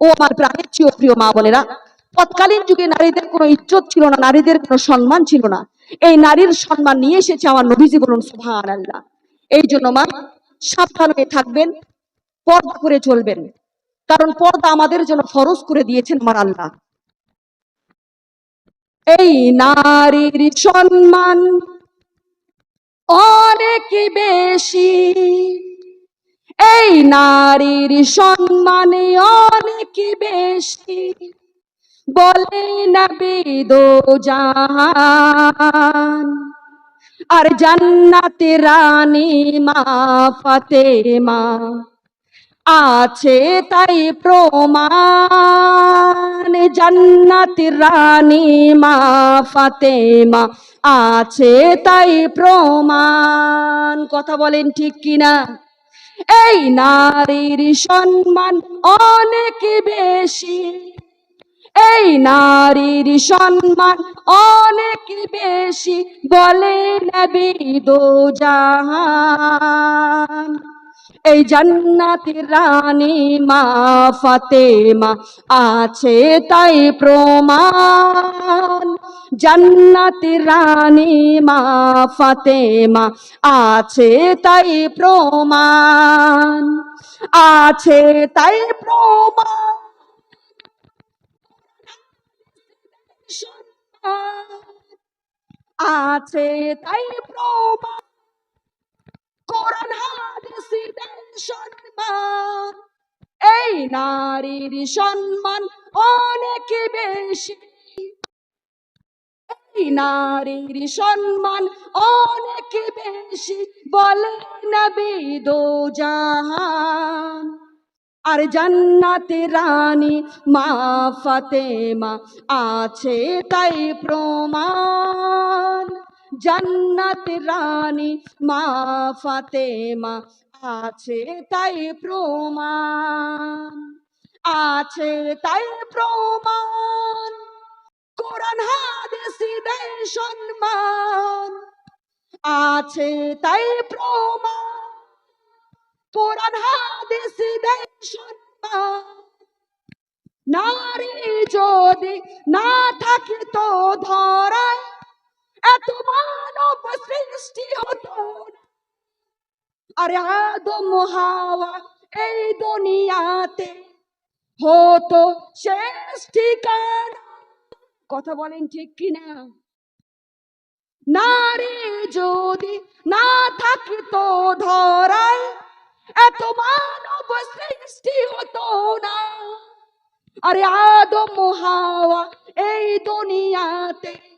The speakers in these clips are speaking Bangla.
ও আমার প্রাণের প্রিয় মা তৎকালীন যুগে নারীদের কোনো ইজ্জত ছিল না, নারীদের কোনো সম্মান ছিল না। এই নারীর সম্মান নিয়ে এসেছে আমার নবীজি বলুন আল্লাহ এই জন্য মা, সাবধান হয়ে থাকবেন, পর্দা করে চলবেন। কারণ পর্দা আমাদের জন্য ফরজ করে দিয়েছেন আমার আল্লাহ। এই নারীর সম্মান অনেক বেশি। এই নারীর সম্মানে অনেক বেশি। বলে নবী দো জাহান। আর জান্নাতে রানী মা ফাতেমা আছে তাই প্রমাণ। জান্নাতি রানী মা ফাতেমা আছে তাই প্রমাণ। কথা বলেন ঠিক কিনা? এই নারীর সম্মান অনেক বেশি। এই নারীর সম্মান অনেক বেশি বলে নবী দো জাহান এই জান্নাতের রানী মা ফাতেমা আছে তাই প্রমাণ। জান্নাতের রানী মা ফাতেমা আছে তাই প্রমাণ। আছে তাই প্রমাণ। আছে তাই প্রমাণ। কোরআন হাদিসের সম্মান এই নারীর সম্মান অনেক বেশি। এই নারীর সম্মান অনেক বেশি বলে নবী দো জাহান। আর জান্নাতে রানী মা ফাতেমা আছে তাই প্রমাণ। জান্নাতে রানী মা ফাতেমা, আছে তাই প্রমাণ, আছে তাই প্রমাণ। কোরআন, হাদিসে দেয় সম্মান, আছে তাই প্রমাণ। কোরআন, হাদিস দেয় সম্মান। নারী যদি না থাকে তো ধরায় এত আদম হাওয়া এই দুনিয়াতে হতো শেষ ঠিকানা। কথা বলেন ঠিক কিনা? নারী যদি না থাকতো ধরায়, এত মানব সৃষ্টি হতো না। আরে আদম হাওয়া এই দুনিয়াতে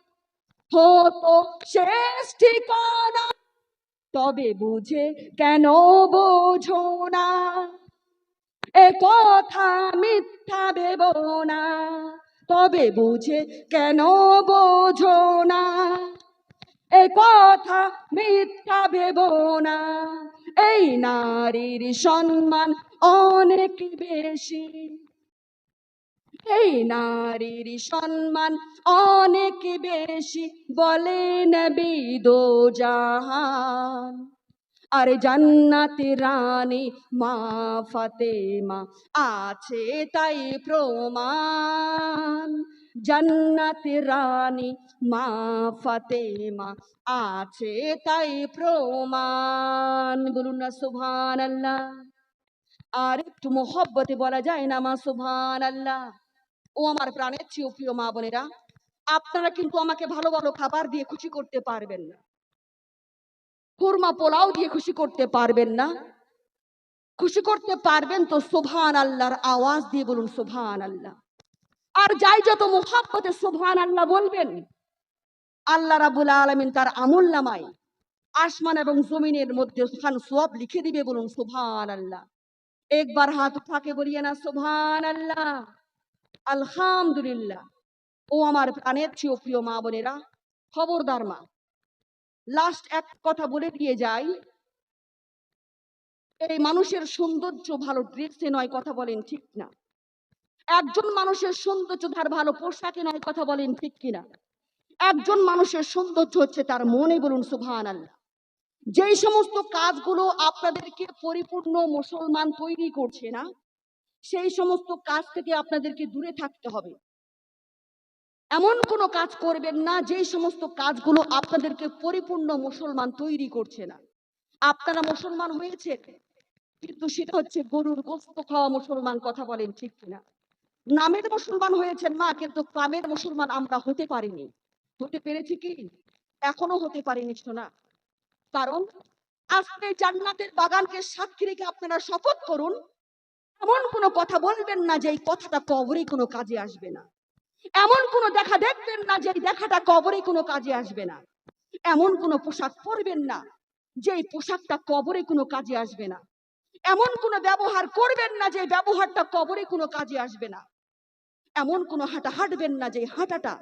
শেষ ঠিকানা। তবে বুঝে কেন বোঝো না? এ কথা মিথ্যা ভেব না। তবে বুঝে কেন বোঝো না? এ কথা মিথ্যা ভেব না। এই নারীর সম্মান অনেক বেশি। এই নারীর সম্মান অনেক বেশি, বলে নবী দো জাহান আর জান্নাতে রানী মা ফাতেমা আছে তাই প্রমাণ। জান্নাতে রানী মা ফাতেমা আছে তাই প্রমাণ। বলুন না সুভান আল্লাহ আর একটু মোহব্বতে বলা যায় না মা সুভান আল্লাহ ও আমার প্রাণের চেয়েও প্রিয় মা বোনেরা, আপনারা কিন্তু আমাকে ভালো ভালো খাবার দিয়ে খুশি করতে পারবেন না। কুরমা পোলাও দিয়ে খুশি করতে পারবেন না। খুশি করতে পারবেন তো সুভান আল্লাহর আওয়াজ দিয়ে বলুন সুভান আল্লাহ আর যাই যত মোহাব্বতে সুভান আল্লাহ বলবেন, আল্লাহ রাবুল আলমিন তার আমল নামায় আসমান এবং জমিনের মধ্যে খান সোয়াব লিখে দিবে বলুন সুভান আল্লাহ একবার হাত ফাঁকে বলিয়ে না সুভান আল্লাহ আলহামদুলিল্লাহ। ও আমার প্রাণের চেয়েও প্রিয় মা বোনেরা, খবরদার মা লাস্ট এক কথা বলে দিয়ে যাই। এই মানুষের সৌন্দর্য ভালো ড্রেসে নয় কথা বলেন ঠিক না। একজন মানুষের সৌন্দর্য তার ভালো পোশাকে নয় কথা বলেন ঠিক কিনা। একজন মানুষের সৌন্দর্য হচ্ছে তার মনে বলুন সুভান আল্লাহ যেই সমস্ত কাজগুলো আপনাদেরকে পরিপূর্ণ মুসলমান তৈরি করছে না সেই সমস্ত কাজ থেকে আপনাদেরকে দূরে থাকতে হবে। এমন কোনো কাজ করবেন না, যেই সমস্ত কাজগুলো আপনাদেরকে পরিপূর্ণ মুসলমান তৈরি করছে না। আপনারা মুসলমান হয়েছে কিন্তু সেটা হচ্ছে গরুর গোস্ত খাওয়া মুসলমান কথা বলেন ঠিক কিনা। নামের মুসলমান হয়েছেন মা কিন্তু কামের মুসলমান আমরা হতে পারিনি। হতে পেরেছি কি? এখনও হতে পারিনি শোনা কারণ আজকে জান্নাতের বাগানকে সাক্ষী রেখে আপনারা শপথ করুন এমন কোনো কথা বলবেন না যে এই কথাটা কবরে কোনো কাজে আসবে না। এমন কোনো দেখা দেখবেন না যে দেখাটা কবরে কোনো কাজে আসবে না। এমন কোনো পোশাক পরবেন না যে এই পোশাকটা কবরে কোনো কাজে আসবে না। এমন কোনো ব্যবহার করবেন না যে ব্যবহারটা কবরে কোনো কাজে আসবে না। এমন কোনো হাঁটা হাঁটবেন না যে হাঁটাটা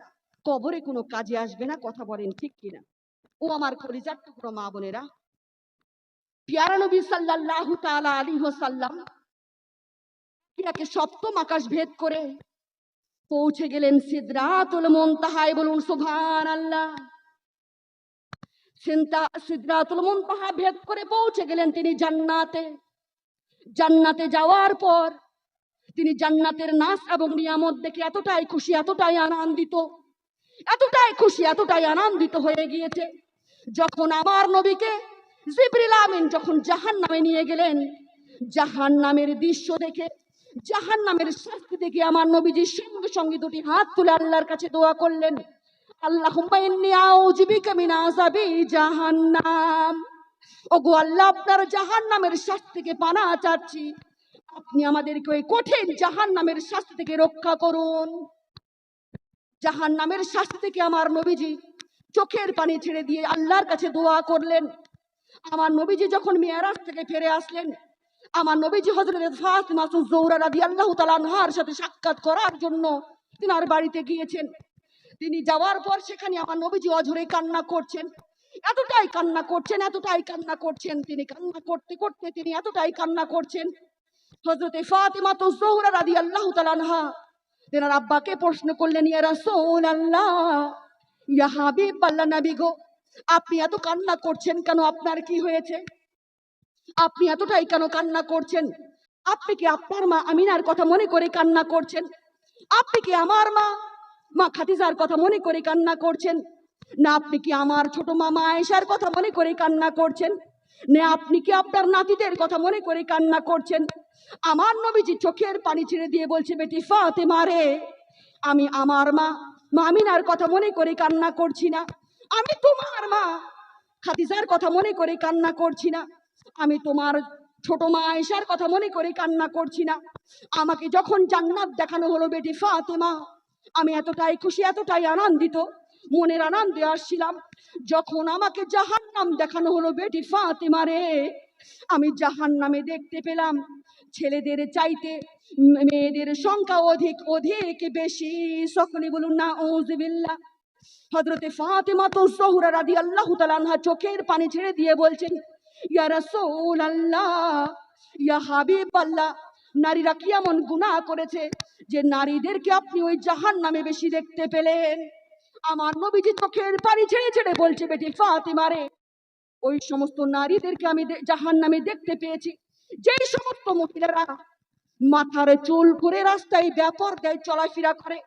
কবরে কোনো কাজে আসবে না, কথা বলেন ঠিক কিনা। ও আমার কলিজার টুকরো মা বোনেরা, পিয়ারা নবী সাল্লাল্লাহু তাআলা আলাইহি ওয়াসাল্লাম ইয়াকে সপ্তম আকাশ ভেদ করে পৌঁছে গেলেন সিদরাতুল মুনতাহায় বলুন, সুবহানাল্লাহ। সিনতা, সিদরাতুল ভেদ করে পৌঁছে গেলেন তিনি জান্নাতে। জান্নাতে যাওয়ার পর তিনি জান্নাতের নাচ এবং নিয়ামত দেখে এতটাই খুশি, এতটাই আনন্দিত, এতটাই খুশি, এতটাই আনন্দিত হয়ে গিয়েছে। যখন আমার নবীকে জিবরিল আমিন যখন জাহান নামে নিয়ে গেলেন জাহান নামের দৃশ্য দেখে জাহান নামের শাস্তি দেখে আমার নবীজির সঙ্গে সঙ্গে দুটি হাত তুলে আল্লাহর কাছে দোয়া করলেন। আল্লাহ জাহান্নাম। ওগো আল্লাহ, আপনার জাহান নামের শাস্তি থেকে পানা চাচ্ছি। আপনি আমাদেরকে ওই কঠিন জাহান নামের শাস্তি থেকে রক্ষা করুন। জাহান নামের শাস্তি থেকে আমার নবীজি চোখের পানি ছেড়ে দিয়ে আল্লাহর কাছে দোয়া করলেন। আমার নবীজি যখন মেয়ারাজ থেকে ফিরে আসলেন আমার নবীজি হজরত ফাতিমা জৌরা রাদিয়াল্লাহু তাআলা আনহার সাথে সাক্ষাৎ করার জন্য তিনার বাড়িতে গিয়েছেন। তিনি যাওয়ার পর সেখানে আমার নবীজি অঝরে কান্না করছেন। এতটাই কান্না করছেন, এতটাই কান্না করছেন। তিনি কান্না করতে করতে তিনি এতটাই কান্না করছেন। হজরতে ফাতিমা তো জোহরা রাদি আল্লাহ তালানহা তেনার আব্বাকে প্রশ্ন করলেন, ইয়া রাসূলুল্লাহ, ইয়া হাবিব আল্লাহ নবী গো, আপনি এত কান্না করছেন কেন? আপনার কি হয়েছে? আপনি এতটাই কেন কান্না করছেন? আপনি কি আপনার মা আমিনার কথা মনে করে কান্না করছেন? আপনি কি আমার মা? মা খাদিজার কথা মনে করে কান্না করছেন? না, আপনি কি আমার ছোট মামা আয়েশার কথা মনে করে কান্না করছেন? না, আপনি কি আপনার নাতিদের কথা মনে করে কান্না করছেন? আমার নবীজি চোখের পানি ছেড়ে দিয়ে বলছে, বেটি ফাতে মারে আমি আমার মা মামিনার কথা মনে করে কান্না করছি না। আমি তোমার মা। খাদিজার কথা মনে করে কান্না করছি না। আমি তোমার ছোট মা আয়েশার কথা মনে করে কান্না করছি না। আমাকে যখন জান্নাত দেখানো হলো বেটি ফাতেমা, আমি এতটাই খুশি, এতটাই আনন্দিত, মনের আনন্দে আসছিলাম। যখন আমাকে জাহান্নাম দেখানো হলো বেটি ফাতেমা রে, আমি জাহান্নামে দেখতে পেলাম, ছেলেদের চাইতে মেয়েদের সংখ্যা অধিক অধিক বেশি। সকলে বলুন না ওজবিল্লা হজরতে ফাতেমা তো জোহরা রাদি আল্লাহ তালানহা চোখের পানি ছেড়ে দিয়ে বলছেন ইয়া রাসূল আল্লাহ ইয়া হাবিব আল্লাহ নারীরা কি এমন গুনাহ করেছে যে নারীদেরকে আপনি ওই জাহান নামে বেশি দেখতে পেলেন? আমার নবীজি চোখের পানি ছেড়ে ছেড়ে বলছে, বেটি ফাতেমা রে, ওই সমস্ত নারীদেরকে আমি জাহান নামে দেখতে পেয়েছি। যেই সমস্ত মহিলারা মাথার চুল করে রাস্তায় ব্যাপার দেয় চলাফেরা করে,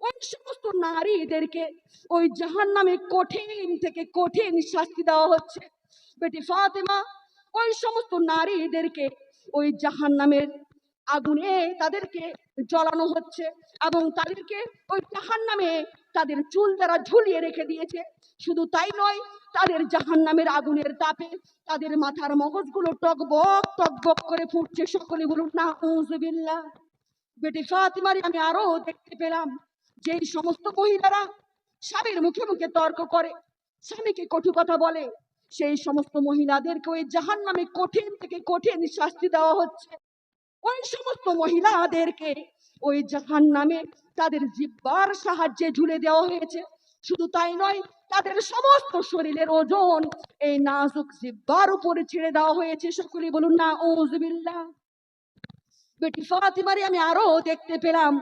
ওই সমস্ত নারীদেরকে ওই জাহান নামে কঠিন থেকে কঠিন শাস্তি দেওয়া হচ্ছে। বেটি ফাতেমা, ওই সমস্ত নারীদেরকে ওই জাহান নামের আগুনে তাদেরকে জ্বলানো হচ্ছে এবং তাদেরকে ওই জাহান নামে তাদের চুল দ্বারা ঝুলিয়ে রেখে দিয়েছে। শুধু তাই নয়, তাদের জাহান নামের আগুনের তাপে তাদের মাথার মগজগুলো টকবক টকবক করে ফুটছে সকলে বলুন না উজবিল্লাহ বেটি ফাতিমারি আমি আরও দেখতে পেলাম যেই সমস্ত মহিলারা স্বামীর মুখে মুখে তর্ক করে, স্বামীকে কটু কথা বলে সেই সমস্ত মহিলাদেরকে ওই জাহান নামে কঠিন থেকে কঠিন শাস্তি দেওয়া হচ্ছে। ওই সমস্ত মহিলাদেরকে ওই জাহান নামে তাদের জিব্বার সাহায্যে ঝুলে দেওয়া হয়েছে। শুধু তাই নয়, তাদের সমস্ত শরীরের ওজন এই নাজুক জিব্বার উপরে ছেড়ে দেওয়া হয়েছে। সকলে বলুন না ওজবিল্লাহ বেটি ফাতিমারে, আমি আরও দেখতে পেলাম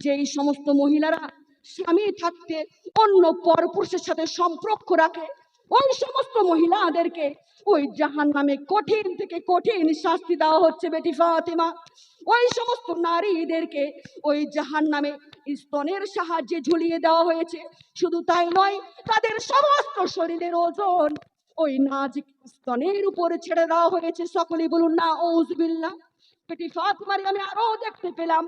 যে এই সমস্ত মহিলারা স্বামী থাকতে অন্য পরপুরুষের সাথে সম্পর্ক রাখে। ওই সমস্ত মহিলাদেরকে ওই জাহান নামে কঠিন থেকে কঠিন শাস্তি দেওয়া হচ্ছে বেটি ফাতেমা। ওই সমস্ত নারীদেরকে ওই জাহান নামে স্তনের সাহায্যে ঝুলিয়ে দেওয়া হয়েছে। শুধু তাই নয়, তাদের সমস্ত শরীরের ওজন ওই নাজিক স্তনের উপরে ছেড়ে দেওয়া হয়েছে। সকলেই বলুন না ওজবিল্লা বেটি ফাতেমারে আমি আরও দেখতে পেলাম।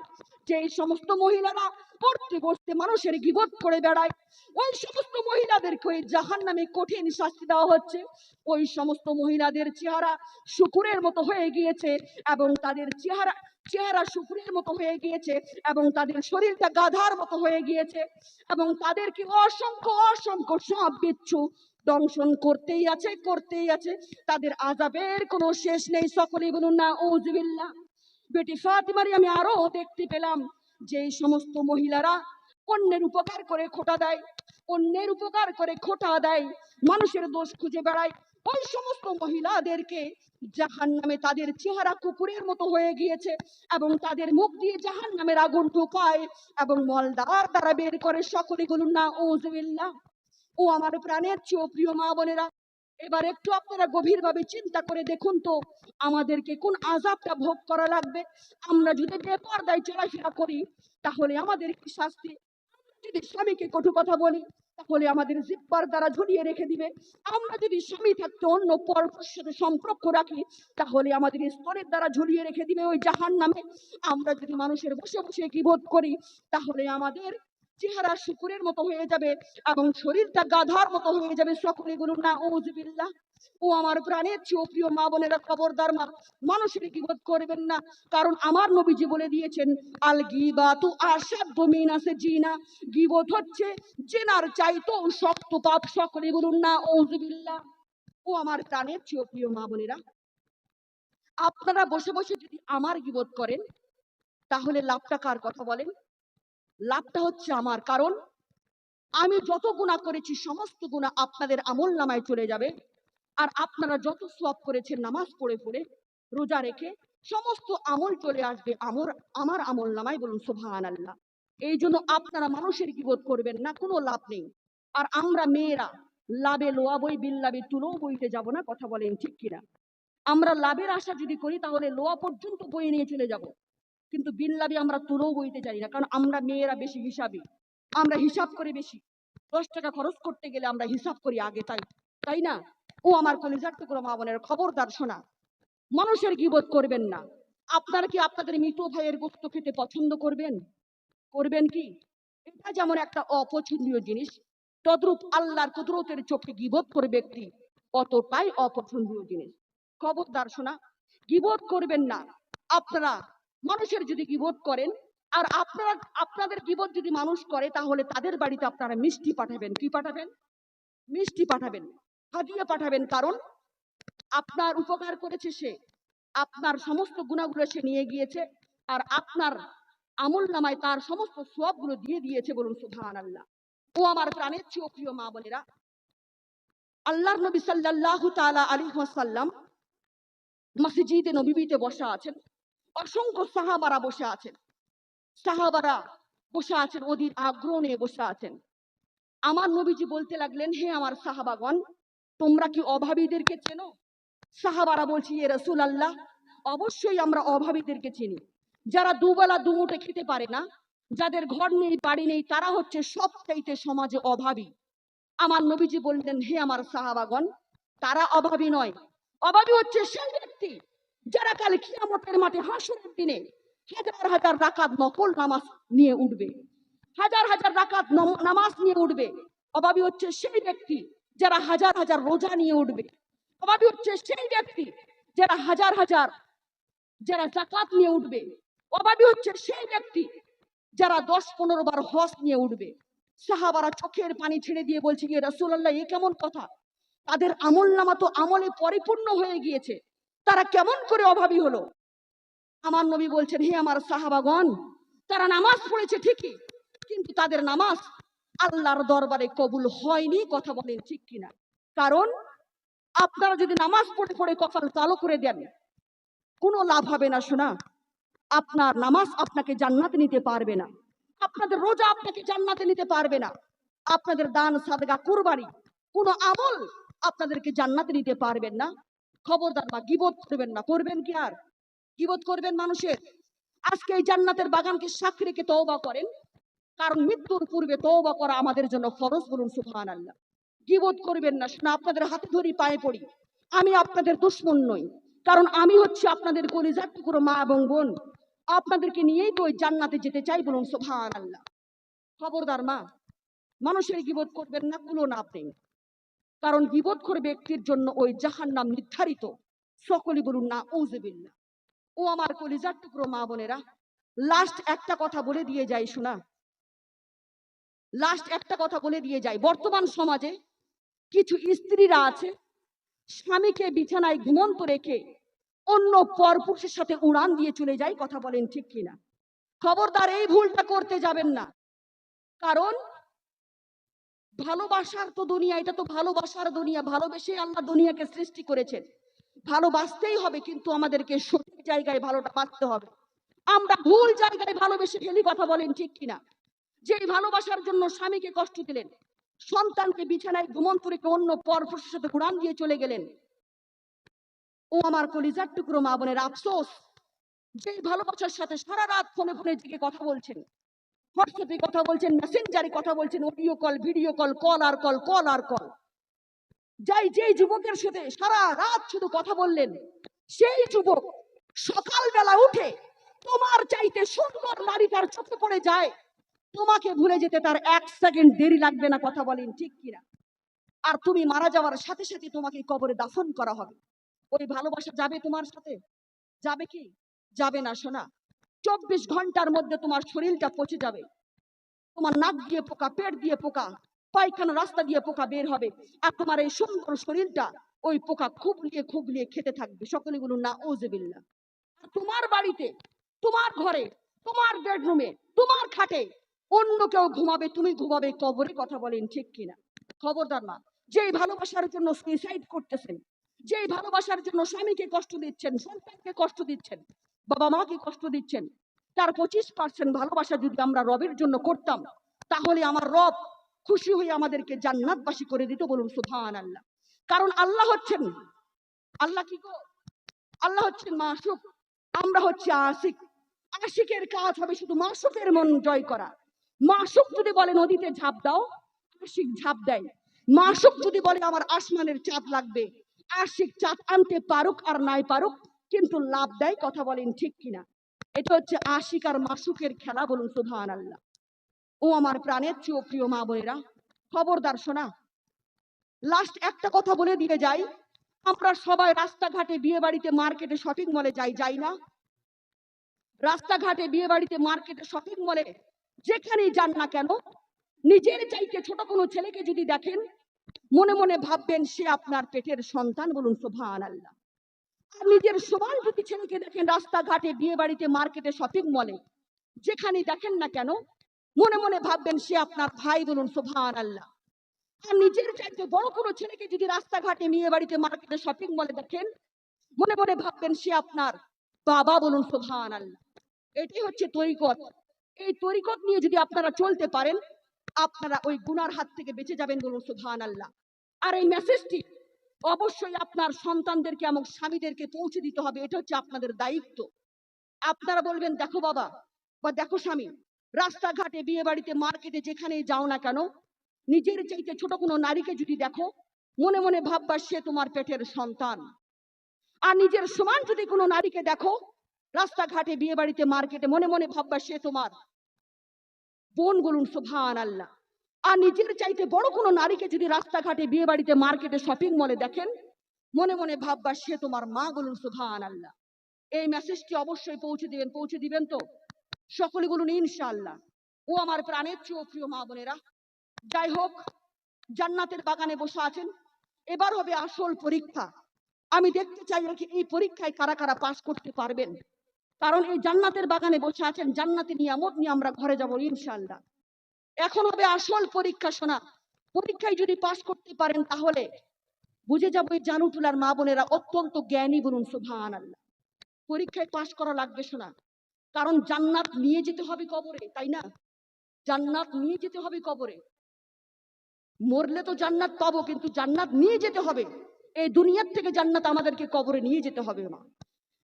যে সমস্ত মহিলারা পড়তে বসতে মানুষের গিবত করে বেড়ায়, ওই সমস্ত মহিলাদেরকে ওই জাহান নামে কঠিন শাস্তি দেওয়া হচ্ছে। ওই সমস্ত মহিলাদের চেহারা শুকুরের মতো হয়ে গিয়েছে এবং তাদের চেহারা চেহারা শুকুরের মতো হয়ে গিয়েছে এবং তাদের শরীরটা গাধার মতো হয়ে গিয়েছে এবং তাদেরকে অসংখ্য অসংখ্য সব বিচ্ছু দংশন করতেই আছে করতেই আছে। তাদের আজাবের কোনো শেষ নেই। সকলেই বলুন না ওজবিল্লা বেটি ফাতিমারি আমি আরও দেখতে পেলাম যে সমস্ত মহিলারা অন্যের উপকার করে খোটা দেয়, অন্যের উপকার করে খোটা দেয়, মানুষের দোষ খুঁজে বেড়ায়। ওই সমস্ত মহিলাদেরকে জাহান নামে তাদের চেহারা কুকুরের মতো হয়ে গিয়েছে এবং তাদের মুখ দিয়ে জাহান নামের আগুন ঢুকায় এবং মলদার দ্বারা বের করে। সকলে বলুন না ওজবিল্লা ও আমার প্রাণের চেয়েও প্রিয় মা বোনেরা এবার একটু আপনারা গভীরভাবে চিন্তা করে দেখুন তো, আমাদেরকে কোন আজাবটা ভোগ করা লাগবে? আমরা যদি বেপর্দায় চলাফেরা করি, তাহলে আমাদের কি শাস্তি? যদি স্বামীকে কটু কথা বলি, তাহলে আমাদের জিব্বার দ্বারা ঝুলিয়ে রেখে দিবে। আমরা যদি স্বামী থাকতে অন্য পরপুর সাথে সম্পর্ক রাখি, তাহলে আমাদের স্তরের দ্বারা ঝুলিয়ে রেখে দিবে ওই জাহান নামে আমরা যদি মানুষের বসে বসে কি বোধ করি, তাহলে আমাদের চেহারা শুকুরের মতো হয়ে যাবে এবং শরীরটা গাধার মতো হয়ে যাবে সকলে বলুন না ওজবিল্লাহ ও আমার প্রাণের চেয়েও প্রিয় মা বোনেরা, খবরদার মা, মানুষের গিবত করবেন না। কারণ আমার নবীজি বলে দিয়েছেন, আল গিবাতু আসাধ্য মিনাসে জিনা। গিবত হচ্ছে জেনার চাইতো শক্ত পাপ, সকলে বলুন না ওজবিল্লাহ ও আমার প্রাণের চেয়েও প্রিয় মা বোনেরা, আপনারা বসে বসে যদি আমার গিবত করেন, তাহলে লাভটা কার কথা বলেন? লাভটা হচ্ছে আমার। কারণ আমি যত গুণা করেছি, সমস্ত গুণা আপনাদের আমল নামায় চলে যাবে। আর আপনারা যত সব করেছেন, নামাজ পড়ে পড়ে রোজা রেখে সমস্ত আমল চলে আসবে আমর, আমার আমল নামায় বলুন সোভান আল্লাহ এই জন্য আপনারা মানুষের বিবোধ করবেন না, কোনো লাভ নেই। আর আমরা মেয়েরা, লাভে লোয়া বই বিল লাভে তুলো বইতে যাব না, কথা বলেন ঠিক কিনা? আমরা লাভের আশা যদি করি, তাহলে লোয়া পর্যন্ত বই নিয়ে চলে যাব। কিন্তু বিল লাভে আমরা তুলো বইতে চাই না, কারণ আমরা মেয়েরা বেশি হিসাবে। আমরা হিসাব করে বেশি। দশ টাকা খরচ করতে গেলে আমরা হিসাব করি আগে, তাই তাই না? ও আমার কলিজার টুকরো, মা বোনের, খবরদার, শোনা। মানুষের গিবোধ করবেন না। আপনারা কি আপনাদের মৃত ভাইয়ের গোস্ত খেতে পছন্দ করবেন? করবেন কি? এটা যেমন একটা অপছন্দীয় জিনিস, তদ্রূপ আল্লাহর কুদরতের চোখে গিবোধ করে ব্যক্তি অতটাই অপছন্দীয় জিনিস। খবরদার, শোনা। গিবোধ করবেন না। আপনারা মানুষের যদি গিবোধ করেন, আর আপনারা, আপনাদের গিবোধ যদি মানুষ করে, তাহলে তাদের বাড়িতে আপনারা মিষ্টি পাঠাবেন। কি পাঠাবেন? মিষ্টি পাঠাবেন। হাদিয়া পাঠাবেন। কারণ আপনার উপকার করেছে সে। আপনার সমস্ত গুণাগুলো সে নিয়ে গিয়েছে, আর আপনার আমল নামায় তার সমস্ত সবগুলো দিয়ে দিয়েছে বলুন সুবহান আল্লাহ ও আমার প্রাণের চেয়েও প্রিয় মা বোনেরা, আল্লাহর নবী সাল্লাল্লাহু তাআলা আলাইহি ওয়াসাল্লাম মসজিদে নবীতে বসা আছেন। অসংখ্য সাহাবারা বসে আছেন। সাহাবারা বসে আছেন, অধীর আগ্রহ নিয়ে বসে আছেন। আমার নবীজি বলতে লাগলেন, হে আমার সাহাবাগণ, তোমরা কি অভাবীদেরকে চেনো? সাহাবারা বলছি এ রসুল আল্লাহ অবশ্যই আমরা অভাবীদেরকে চিনি। যারা দুবেলা দুমুঠে খেতে পারে না, যাদের ঘর নেই, বাড়ি নেই, তারা হচ্ছে সবচাইতে সমাজে অভাবী। আমার নবীজি বললেন, হে আমার সাহাবাগণ, তারা অভাবী নয়। অভাবী হচ্ছে সেই ব্যক্তি যারা কাল কিয়ামতের মাঠে হাসরের দিনে হাজার হাজার রাকাত নকল নামাজ নিয়ে উঠবে, হাজার হাজার রাকাত নামাজ নিয়ে উঠবে, অভাবী হচ্ছে সেই ব্যক্তি যারা হাজার হাজার রোজা নিয়ে উঠবে, অভাবী হচ্ছে সেই ব্যক্তি যারা হাজার হাজার, যারা জাকাত নিয়ে উঠবে, অভাবী হচ্ছে সেই ব্যক্তি যারা দশ পনেরো বার হস নিয়ে উঠবে। সাহাবারা চোখের পানি ছেড়ে দিয়ে বলছে গিয়ে রসুল্লাহ এ কেমন কথা? তাদের আমল নামা তো আমলে পরিপূর্ণ হয়ে গিয়েছে। তারা কেমন করে অভাবী হলো? আমার নবী বলছেন, হে আমার সাহাবাগণ, তারা নামাজ পড়েছে ঠিকই, কিন্তু তাদের নামাজ আল্লাহর দরবারে কবুল হয়নি, কথা বলেন ঠিক কিনা? কারণ আপনারা যদি নামাজ পড়ে পড়ে কপাল কালো করে দেন, কোনো লাভ হবে না শোনা। আপনার নামাজ আপনাকে জান্নাতে নিতে পারবে না। আপনাদের রোজা আপনাকে জান্নাতে নিতে পারবে না। আপনাদের দান, সাদগা, কুরবানি, কোনো আমল আপনাদেরকে জান্নাতে নিতে পারবেন না। খবরদার মা গিবত করবেন না। করবেন কি আর? গিবত করবেন মানুষের? আজকে এই জান্নাতের বাগানকে সাক্ষী রেখে তওবা করেন। কারণ মৃত্যুর পূর্বে তওবা করা আমাদের জন্য ফরজ বলুন সুবহান আল্লাহ গিবত করবেন না শোনা আপনাদের হাতে ধরি, পায়ে পড়ি। আমি আপনাদের দুশ্মন নই। কারণ আমি হচ্ছে আপনাদের কলিজার টুকরো মা এবং বোন। আপনাদেরকে নিয়েই তো ওই জান্নাতে যেতে চাই বলুন সুবহান আল্লাহ খবরদার মা, মানুষের গিবত করবেন না, কুলো না আপনি। কারণ করে ব্যক্তির জন্য ওই জাহান নাম নির্ধারিত। সকলে বলুন না ওজবিল্লা ও আমার কলিজার টুকরো, মা বোনেরা লাস্ট একটা কথা বলে দিয়ে যাই, শোনা। লাস্ট একটা কথা বলে দিয়ে যাই। বর্তমান সমাজে কিছু স্ত্রীরা আছে, স্বামীকে বিছানায় ঘুমন্ত রেখে অন্য পরপুরুষের সাথে উড়ান দিয়ে চলে যায় কথা বলেন ঠিক কিনা? খবরদার এই ভুলটা করতে যাবেন না। কারণ ভালোবাসার তো দুনিয়া, এটা তো ভালোবাসার দুনিয়া। ভালোবেসে আল্লাহ দুনিয়াকে সৃষ্টি করেছেন। ভালোবাসতেই হবে, কিন্তু আমাদেরকে সঠিক জায়গায় ভালোটা বাঁচতে হবে। আমরা ভুল জায়গায় ভালোবেসে ফেলি কথা বলেন ঠিক কিনা? যেই ভালোবাসার জন্য স্বামীকে কষ্ট দিলেন, সন্তানকে বিছানায় ঘুমন্ত রেখে অন্য পরপুরুষের সাথে ঘুরান দিয়ে চলে গেলেন। ও আমার কলিজার টুকরো, মা বোনের আফসোস। যেই ভালোবাসার সাথে সারা রাত ফোনে ফোনে জেগে কথা বলছেন হোয়াটসঅ্যাপে কথা বলছেন মেসেঞ্জারে কথা বলছেন audio call video call call আর কল কল আর কল যাই, যেই যুবকের সাথে সারা রাত শুধু কথা বললেন, সেই যুবক সকালবেলা উঠে তোমার চাইতে সুন্দর নারী তার চোখে পড়ে যায়, তোমাকে ভুলে যেতে তার এক সেকেন্ড দেরি লাগবে না কথা বলেন, ঠিক কিনা? আর তুমি মারা যাওয়ার সাথে সাথে তোমাকে কবরে দাফন করা হবে। ওই ভালোবাসা যাবে তোমার সাথে? যাবে কি? যাবে না শোনা চব্বিশ ঘণ্টার মধ্যে তোমার শরীরটা পচে যাবে। তোমার নাক দিয়ে পোকা, পেট দিয়ে পোকা, পায়খানা রাস্তা দিয়ে পোকা বের হবে। আর তোমার এই সুন্দর শরীরটা ওই পোকা খুবলিয়ে খুবলিয়ে খেতে থাকবে। সকলেগুলো না ওজেবিল্লা তোমার বাড়িতে, তোমার ঘরে, তোমার বেডরুমে, তোমার খাটে অন্য কেউ ঘুমাবে, তুমি ঘুমাবে কবরে কথা বলেন ঠিক কিনা? খবরদার না যেই ভালোবাসার জন্য সুইসাইড করতেছেন, যেই ভালোবাসার জন্য স্বামীকে কষ্ট দিচ্ছেন, সন্তানকে কষ্ট দিচ্ছেন বাবা মাকে কষ্ট দিচ্ছেন? তার পঁচিশ পার্সেন্ট ভালোবাসা যদি আমরা রবের জন্য করতাম, তাহলে আমার রব খুশি হয়ে আমাদেরকে জান্নাতবাসী করে দিত বলুন সুবহান আল্লাহ কারণ আল্লাহ হচ্ছেন, আল্লাহ কি গো? আল্লাহ হচ্ছেন মাসুক, আমরা হচ্ছে আশিক। আশিকের কাজ হবে শুধু মাসুকের মন জয় করা। মাসুক যদি বলে নদীতে ঝাঁপ দাও, আশিক ঝাঁপ দেয়। মাসুক যদি বলে আমার আসমানের চাঁদ লাগবে, আশিক চাঁদ আনতে পারুক আর নাই পারুক কিন্তু লাভ দেয় কথা বলেন ঠিক কিনা। এটা হচ্ছে আশিক আর মাসুকের খেলা বলুন সুবহান আল্লাহ ও আমার প্রাণের চেয়েও প্রিয় মা বোনেরা, খবরদার শোনা লাস্ট একটা কথা বলে দিয়ে যাই। আমরা সবাই রাস্তাঘাটে বিয়ে বাড়িতে মার্কেটে শপিং মলে যাই যাই না। রাস্তাঘাটে বিয়ে বাড়িতে মার্কেটে শপিং মলে যেখানেই যান না কেন, নিজের চাইতে ছোট কোনো ছেলেকে যদি দেখেন, মনে মনে ভাববেন সে আপনার পেটের সন্তান বলুন সোভান আল্লাহ নিজের সমান যদি ছেলেকে দেখেন রাস্তাঘাটে বিয়ে বাড়িতে মার্কেটে শপিং মলে যেখানেই দেখেন না কেন, মনে মনে ভাববেন সে আপনার ভাই বলুন সোভান আল্লাহ আর নিজের চাইতে বড় কোনো ছেলেকে যদি রাস্তাঘাটে বিয়ে বাড়িতে মার্কেটে শপিং মলে দেখেন, মনে মনে ভাববেন সে আপনার বাবা বলুন সোভান আল্লাহ এটাই হচ্ছে তরিকত। এই তরিকত নিয়ে যদি আপনারা চলতে পারেন, আপনারা ওই গুনার হাত থেকে বেঁচে যাবেন বলুন সুবহান আল্লাহ আর এই মেসেজটি অবশ্যই আপনার সন্তানদেরকে এবং স্বামীদেরকে পৌঁছে দিতে হবে, এটা হচ্ছে আপনাদের দায়িত্ব। আপনারা বলবেন, দেখো বাবা বা দেখো স্বামী, রাস্তাঘাটে বিয়ে বাড়িতে মার্কেটে যেখানেই যাও না কেন, নিজের চাইতে ছোট কোনো নারীকে যদি দেখো, মনে মনে ভাববা সে তোমার পেটের সন্তান। আর নিজের সমান যদি কোনো নারীকে দেখো, রাস্তাঘাটে বিয়ে বাড়িতে মার্কেটে, মনে মনে ভাববা সে তোমার। বোন বলুন সুবহান আল্লাহ আর নিজের চাইতে বড় কোনো নারীকে যদি রাস্তাঘাটে বিয়ে বাড়িতে মার্কেটে শপিং মলে দেখেন, মনে মনে ভাববা সে তোমার মা বলুন সুবহান আল্লাহ এই মেসেজটি অবশ্যই পৌঁছে দিবেন পৌঁছে দিবেন তো? সকলে বলুন, ইনশাআল্লাহ। ও আমার প্রাণের চেয়েও প্রিয় মা বোনেরা, যাই হোক, জান্নাতের বাগানে বসে আছেন, এবার হবে আসল পরীক্ষা। আমি দেখতে চাই কি এই পরীক্ষায় কারা কারা পাশ করতে পারবেন। কারণ এই জান্নাতের বাগানে বসে আছেন, জান্নাতি নিয়ামত নিয়ে আমরা ঘরে যাব, ইনশাআল্লাহ। এখন হবে আসল পরীক্ষা শোনা পরীক্ষায় যদি পাশ করতে পারেন তাহলে বুঝে যাব এই জানুটুলার মা বোনেরা অত্যন্ত জ্ঞানী বলুন সুবহান আল্লাহ পরীক্ষায় পাশ করা লাগবে শোনা কারণ জান্নাত নিয়ে যেতে হবে কবরে, তাই না? জান্নাত নিয়ে যেতে হবে কবরে। মরলে তো জান্নাত পাবো, কিন্তু জান্নাত নিয়ে যেতে হবে। এই দুনিয়ার থেকে জান্নাত আমাদেরকে কবরে নিয়ে যেতে হবে, মা।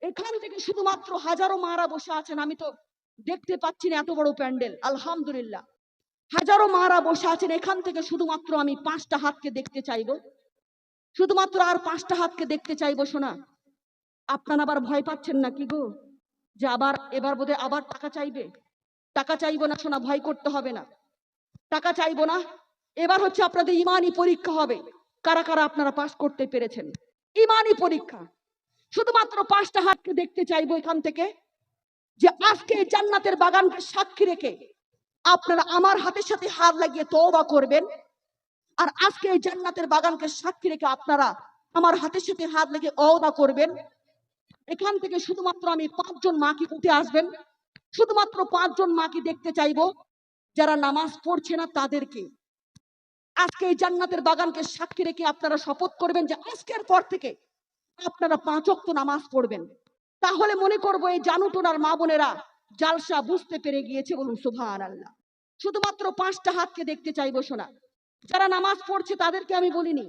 এখান থেকে শুধুমাত্র হাজারো মারা বসে আছেন, আমি তো দেখতে পাচ্ছি না এত বড় প্যান্ডেল। আলহামদুলিল্লাহ। হাজারো মারা বসে আছেন, এখান থেকে শুধুমাত্র আমি পাঁচটা হাতকে দেখতে চাইব। শুধুমাত্র আর পাঁচটা হাতকে দেখতে চাইব শোনা আপনারা আবার ভয় পাচ্ছেন না কি গো? যে আবার, এবার বোধহয় আবার টাকা চাইবে? টাকা চাইব না শোনা ভয় করতে হবে না। টাকা চাইব না। এবার হচ্ছে আপনাদের ইমানি পরীক্ষা হবে। কারা কারা আপনারা পাশ করতে পেরেছেন? ইমানি পরীক্ষা। শুধুমাত্র পাঁচটা হাতকে দেখতে চাইব এখান থেকে। যে আজকে জান্নাতের বাগানকে সাক্ষী রেখে আপনারা আমার হাতের সাথে হাত লাগিয়ে তওবা করবেন। আর আজকে এই জান্নাতের বাগানকে সাক্ষী রেখে আপনারা আমার হাতের সাথে হাত লেগে অদা করবেন। এখান থেকে শুধুমাত্র আমি পাঁচজন মাকে উঠে আসবেন। শুধুমাত্র পাঁচজন মাকে দেখতে চাইব, যারা নামাজ পড়ছে না তাদেরকে। আজকে এই জান্নাতের বাগানকে সাক্ষী রেখে আপনারা শপথ করবেন যে আজকের পর থেকে আপনারা পাঁচ ওয়াক্ত নামাজ পড়বেন। তাহলে মনে করব এই জানুটোনার মা বোনেরা জালসা বুঝতে পেরে গিয়েছে বলুন সুভান আল্লাহ শুধুমাত্র পাঁচটা হাতকে দেখতে চাইব শোনা যারা নামাজ পড়ছে তাদেরকে আমি বলিনি।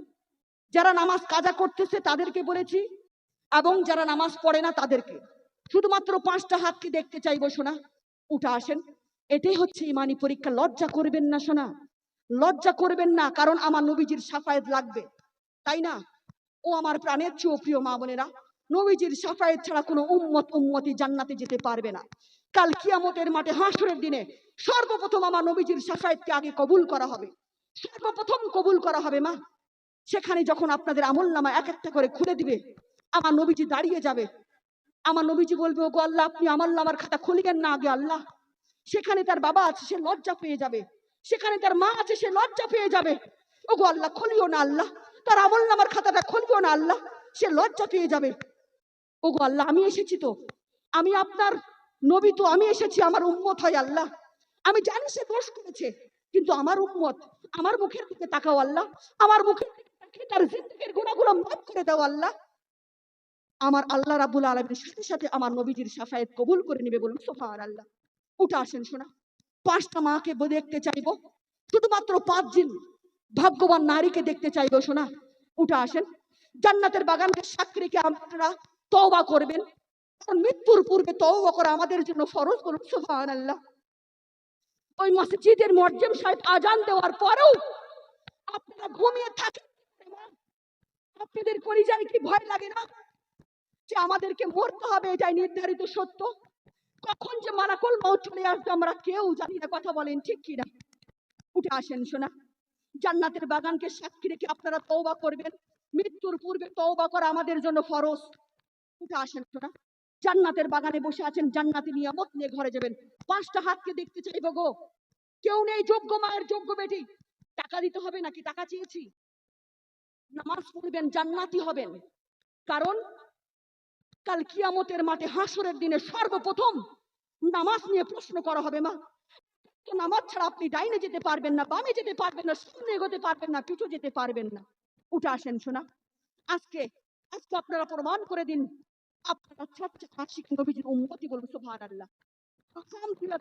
যারা নামাজ কাজা করতেছে তাদেরকে বলেছি, এবং যারা নামাজ পড়ে না তাদেরকে। শুধুমাত্র পাঁচটা হাতকে দেখতে চাইব শোনা উঠে, আসেন। এটাই হচ্ছে ইমানি পরীক্ষা। লজ্জা করবেন না শোনা লজ্জা করবেন না, কারণ আমার নবীজির সাফায়েত লাগবে। তাই না? ও আমার প্রাণের চেয়েও প্রিয় মা বোনেরা, নবীজির সাফায়েত ছাড়া কোনো উম্মত উম্মতি জান্নাতে যেতে পারবে না। কাল কিয়ামতের মাঠে হাসরের দিনে সর্বপ্রথম আমার নবীজির সাফায়েতকে আগে কবুল করা হবে। সর্বপ্রথম কবুল করা হবে মা। সেখানে যখন আপনাদের আমল নামা এক একটা করে খুলে দিবে, আমার নবীজি দাঁড়িয়ে যাবে। আমার নবীজি বলবে, ওগো আল্লাহ, আপনি আমল নামার খাতা খুলিয়েন না আগে আল্লাহ। সেখানে তার বাবা আছে, সে লজ্জা পেয়ে যাবে। সেখানে তার মা আছে, সে লজ্জা পেয়ে যাবে। ওগো আল্লাহ, খুলিও না আল্লাহ। তার আমল নামার খাতাটা খুলবেও না আল্লাহ। সে লজ্জা পেয়ে যাবে। ওগো আল্লাহ, আমি এসেছি তো। আমি আপনার নবী তো আমি এসেছি, আমার উম্মত হয় আল্লাহ। আমি জানি সে দোষ করেছে, কিন্তু আমার উম্মত, আমার মুখের দিকে তাকাও আল্লাহ। আমার মুখের দিকে তার জিন্দগির গুণাগুলো মাফ করে দাও আল্লাহ। আমার আল্লাহ রাবুল আলমীর সাথে সাথে আমার নবীজির সাফায়েত কবুল করে নেবে বলুন সোফার আল্লাহ উঠে আসেন শোনা পাঁচটা মাকে দেখতে চাইব শুধুমাত্র পাঁচ দিন ভাগ্যবান নারীকে দেখতে চাইব শোনা উঠে আসেন। জান্নাতের বাগানকে সাক্ষী রেখে আপনারা তওবা করবেন। মৃত্যুর পূর্বে তওবা করা আমাদের জন্য ফরজ বলুন সোফান আল্লাহ ওই মসজিদের মর্জেম সাহেব আজান দেওয়ার পরেও আপনারা ঘুমিয়ে থাকেন। আপনাদের কলিজায় কি ভয় লাগে না? যে আমাদেরকে মরতে হবে এটাই নির্ধারিত সত্য। কখন যে মারাকল মৌ চলে আসবে আমরা কেউ জানি না, কথা বলেন ঠিক কিনা। উঠে আসেন শোনা। জান্নাতের বাগানকে সাক্ষী রেখে আপনারা তওবা করবেন। মৃত্যুর পূর্বে তওবা করা আমাদের জন্য ফরজ। উঠে আসেন শোনা। জান্নাতের বাগানে বসে আছেন, জান্নাতি নিয়ামত নিয়ে ঘরে যাবেন। পাঁচটা হাতকে দেখতে চাইব গো। কেউ নেই, যোগ্য মায়ের যোগ্য বেটি। টাকা দিতে হবে নাকি টাকা চেয়েছি? নামাজ পড়বেন, জান্নাতি হবেন। কারণ কাল কিয়ামতের মাঠে হাসরের দিনে সর্বপ্রথম নামাজ নিয়ে প্রশ্ন করা হবে, মা। নামাজ ছাড়া আপনি ডাইনে যেতে পারবেন না, বামে যেতে পারবেন না, সামনে এগোতে পারবেন না, পিছু যেতে পারবেন না। উঠে আসেন, শোনা। আজকে আজকে আপনারা প্রমাণ করে দিন সবচেয়ে আশিক নবীজির সুবহান আল্লাহ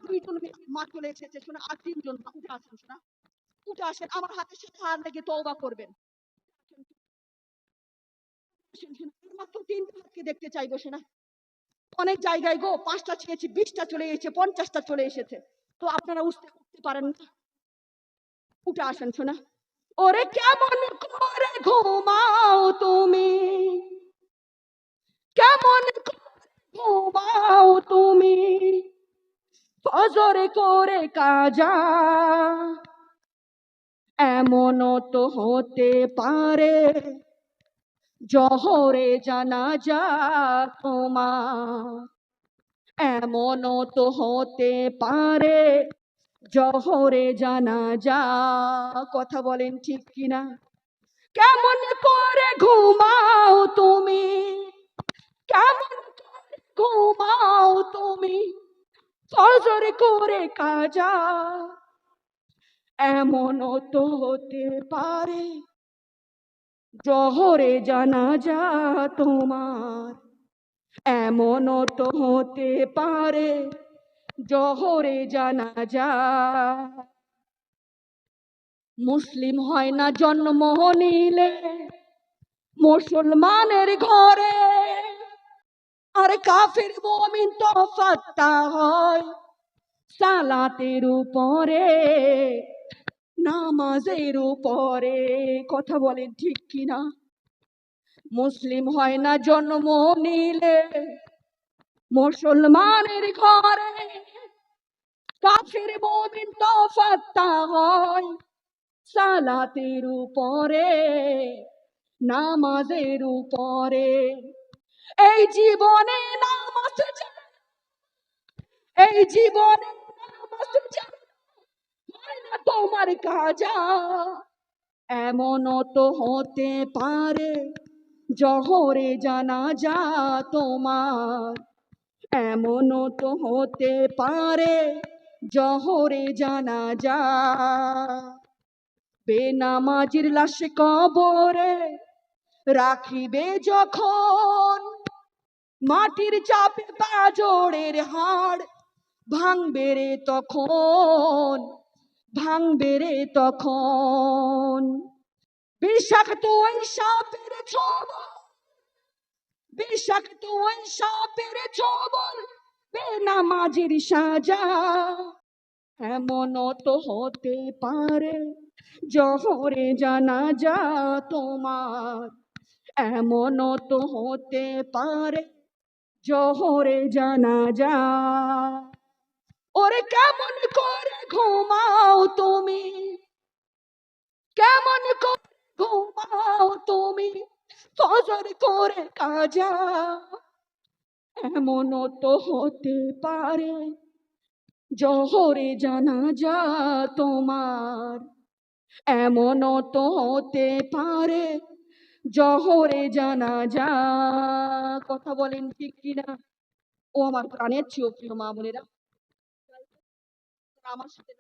দুইজন মা চলে এসেছে আর তিনজন উঠে আসেন, শোনা। উঠে আসেন, আমার হাত লেগে তওবা করবেন। মাত্র হাতকে দেখতে চাইব অনেক জায়গায় গো, পাঁচটা চেয়েছি বিশটা চলে এসেছে, পঞ্চাশটা চলে এসেছে। তো আপনারা উঠতে উঠতে পারেন না। উঠে আসেন, শোনা। ওরে কেমন করে ঘুমাও তুমি? কেমন ঘুমাও তুমি? ফজরে করে কাজা। এমনও তো হতে পারে, জহরে জানা যা তোমার। এমনও তো হতে পারে, জহরে জানা যা কথা বলেন ঠিক কিনা? কেমন করে ঘুমাও তুমি ফজর করে কাজা। এমনও তো হতে পারে, জহরে জানা যা তোমার। এমনও তো হতে পারে, জহরে জানা যা মুসলিম হয় না জন্ম নিলে, মুসলমানের ঘরে আর কাফির মমিন তফাত্তা হয়। সালাতের উপরে, নামাজের উপরে, কথা বলেন ঠিক কিনা? মুসলিম হয় না জন্ম নিলে, মুসলমানের ঘরে কাফির মমিন তফাত্তা হয়। সালাতের উপরে, নামাজের উপরে এই জীবনে নামাজ ছাড়া, এই জীবনে নামাজ ছাড়া হয় না তোমার কাজা? এমনও তো হতে পারে জহরে জানা যা তোমার। এমনও তো হতে পারে জহরে জানা যা। বেনামাজির লাশ কবরে রাখিবে যখন মাটির চাপে বাজোড়ের হাড় ভাঙবে রে তখন, ভাঙবে রে তখন। বিষাক্ত ওই সাপের ছবল, বিষাক্ত ওই সাপের ছবল বেনামাজির সাজা এমন তো হতে পারে জহরে জানা যা তোমার এমন তো হতে পারে জহরে জানা যা ওরে কেমন করে ঘুমাও তুমি? কেমন করে ঘুমাও তুমি? ফজর করে কাজা। এমন তো হতে পারে জহরে জানা যা তোমার। এমন তো হতে পারে জহরে জানা যা। কথা বলেন ঠিক কিনা? ও আমার প্রাণের চেয়েও প্রিয় মা বোনেরা। আমার সাথে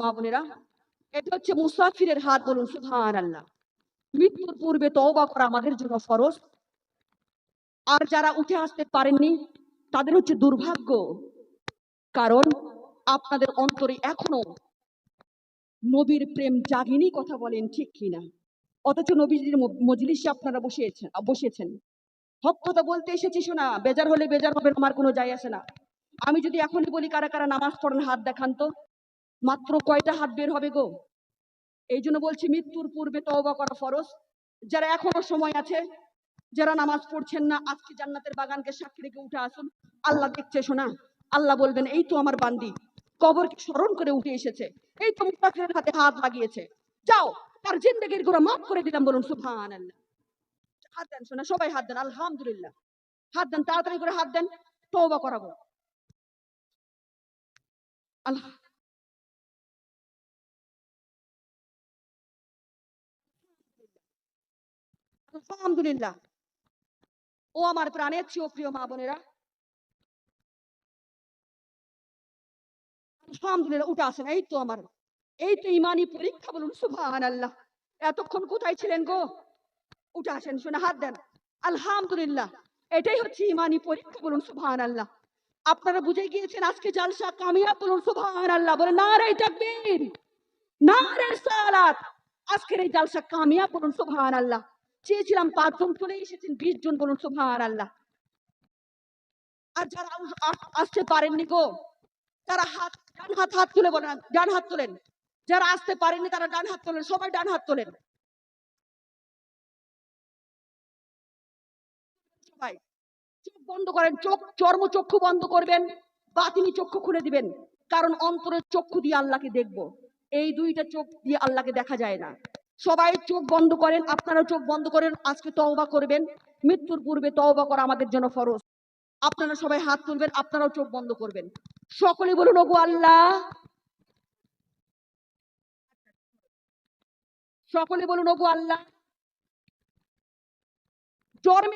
মা বোনেরা। এটা হচ্ছে মুসাফিরের হাত বলুন আল্লাহ মৃত্যুর পূর্বে তওবা করা আমাদের জন্য ফরজ। আর যারা উঠে আসতে পারেননি, তাদের হচ্ছে দুর্ভাগ্য। কারণ আপনাদের অন্তরে এখনও নবীর প্রেম জাগিনি কথা বলেন ঠিক কিনা। অথচ নবীজির মজলিসে আপনারা বসিয়েছেন, বসেছেন। হক কথা বলতে এসেছি শোনা, বেজার হলে বেজার হবে আমার কোনো যায় আসে না। আমি যদি এখনই বলি কারা কারা নামাজ পড়েন হাত দেখান তো। মাত্র কয়টা হাত বের হবে গো? এই জন্য বলছি, মৃত্যুর পূর্বে তওবা করা ফরজ। যারা এখনও সময় আছে, যারা নামাজ পড়ছেন না, আজকে জান্নাতের বাগানকে সাক্ষী রেখে উঠে আসুন। আল্লাহ দেখছে, শোনা। আল্লাহ বলবেন, এই তো আমার বান্দি, কবরকে স্মরণ করে উঠে এসেছে। এই তো মুস্তাফিরের হাতে হাত লাগিয়েছে। যাও, তার জিন্দগিরগুলো মাফ করে দিলাম বলুন আল্লাহ হাত দেন, শোনা, সবাই হাত দেন, আলহামদুলিল্লাহ। হাত দেন, তাড়াতাড়ি করে হাত দেন, তওবা করাবো। আল্লাহ আলহামদুলিল্লাহ। ও আমার প্রাণের চেয়েও প্রিয় মা বোনেরা। আলহামদুলিল্লাহ, উঠে আসেন। এই তো আমার, এই তো ইমানি পরীক্ষা বলুন সুবহান আল্লাহ এতক্ষণ কোথায় ছিলেন গো? উঠে আসেন, শুনে হাত দেন। আলহামদুলিল্লাহ, এটাই হচ্ছে ইমানি পরীক্ষা বলুন সুবহান আল্লাহ আপনারা বুঝে গিয়েছেন আজকে জালসা কামিয়াব বলুন সুবহান আল্লাহ বলে না রে তাকবীর না রে সালাত। আজকের এই জালসা কামিয়া বলুন সুবহান আল্লাহ চেয়েছিলাম পাঁচজন চলে এসেছেন, বিশ জন বলুন, সুবহান আল্লাহ। আর যারা আস- আস- আসতে পারেননি গো, তারা হাত, ডান হাত হাত তুলে বলেন, ডান হাত তোলেন। যারা আসতে পারেননি, তারা ডান হাত তোলেন, সবাই ডান হাত তোলেন। সবাই, চোখ বন্ধ করেন, চোখ, চর্ম চক্ষু বন্ধ করবেন, বাতিনি চক্ষু খুলে দিবেন, কারণ অন্তরের চক্ষু দিয়ে আল্লাহকে দেখব। এই দুইটা চোখ দিয়ে আল্লাহকে দেখা যায় না। সবাই চোখ বন্ধ করেন আপনারা চোখ বন্ধ করেন, আজকে তওবা করবেন, মৃত্যুর পূর্বে তওবা করা আমাদের জন্য ফরজ। আপনারা সবাই হাত তুলবেন, আপনারাও চোখ বন্ধ করবেন। সকলে বলুন, ওগো আল্লাহ! সকলে বলুন, ওগো আল্লাহ! জ্বর